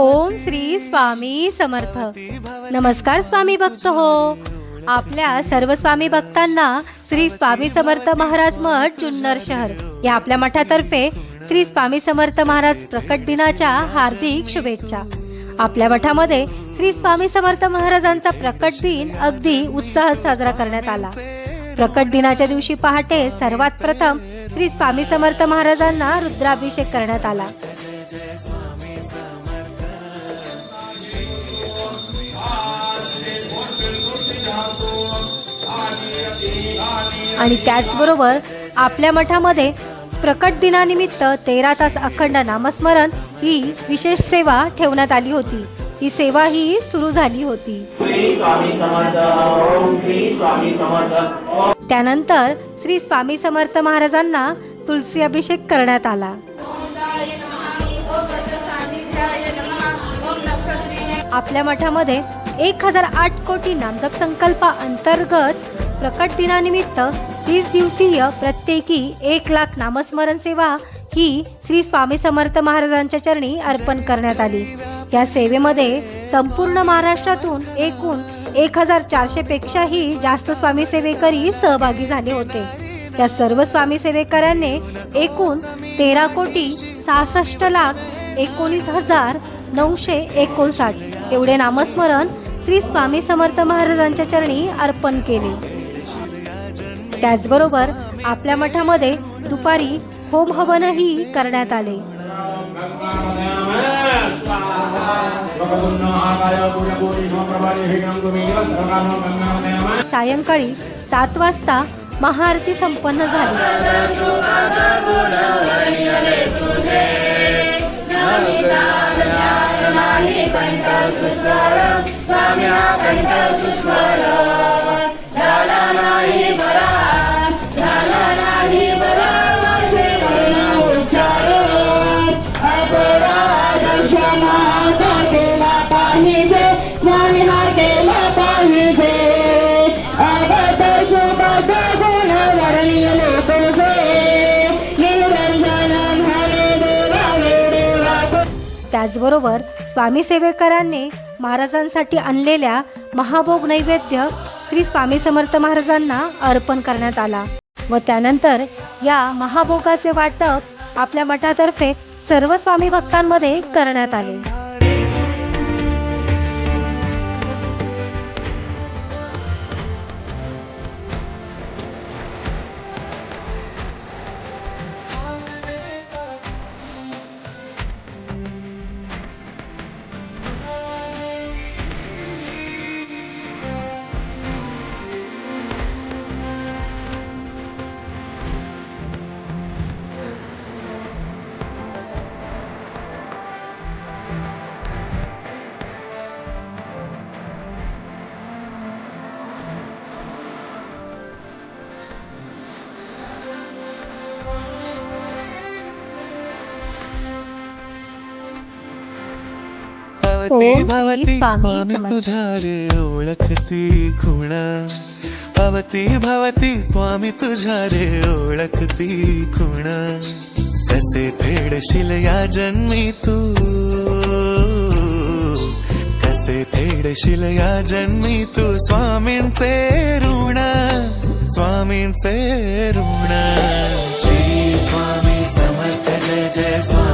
ओम श्री स्वामी समर्थ. नमस्कार स्वामी भक्त हो. आपल्या सर्व स्वामी भक्तांना श्री स्वामी समर्थ महाराज मठ जुन्नर शहर या आपल्या मठातर्फे श्री स्वामी समर्थ महाराज प्रकट दिनाच्या हार्दिक शुभेच्छा. आपल्या मठामध्ये श्री स्वामी समर्थ महाराजांचा प्रकट दिन अगदी उत्साहात साजरा करण्यात आला. प्रकट दिनाच्या दिवशी पहाटे सर्वात प्रथम श्री स्वामी समर्थ महाराजांना रुद्राभिषेक करण्यात आला. आणि त्याचबरोबर आपल्या मठामध्ये प्रकट दिनानिमित्त तेरा तास अखंड नामस्मरण ही विशेष सेवा ठेवण्यात आली होती. ही सेवा ही सुरू झाली होती. त्यानंतर श्री स्वामी समर्थ महाराजांना तुलसी अभिषेक करण्यात आला. आपल्या मठामध्ये एक हजार आठ कोटी नामजप संकल्पा अंतर्गत प्रकट दिनानिमित्त तीस दिवसीय प्रत्येकी एक लाख नामस्मरण सेवा ही श्री स्वामी समर्थ महाराजांच्या चरणी अर्पण करण्यात आली. या सेवेमध्ये संपूर्ण महाराष्ट्रातून एकूण एक हजार चारशे पेक्षाही जास्त स्वामी सेवेकरी सहभागी झाले होते. या सर्व स्वामी सेवेकरांनी एकूण तेरा कोटी सहासष्ट लाख एकोणीस हजार नऊशे एकोणसाठ एवढे नामस्मरण श्री स्वामी समर्थ महाराजांच्या चरणी अर्पण केले. त्याचबरोबर आपल्या मठामध्ये दुपारी होम हवनही करण्यात आले. सायंकाळी सात वाजता महाआरती संपन्न झाली. त्याचबरोबर स्वामी सेवेकरांनी महाराजांसाठी आणलेल्या महाभोग नैवेद्य श्री स्वामी समर्थ महाराजांना अर्पण करण्यात आला. व त्यानंतर या महाभोगाचे वाटप आपल्या मठातर्फे सर्व स्वामी भक्तांमध्ये करण्यात आले. भवती ओम भवती श्री स्वामी. तुझ्या रे ओळखती खुण. भवती भवती स्वामी तुझ्या रे ओळखती खुण. कसे फेडशील या जन्मी तू कसे फेडशील या जन्मी तू स्वामींचे ऋण स्वामींचे ऋण. श्री स्वामी समर्थ जय जय स्वामी.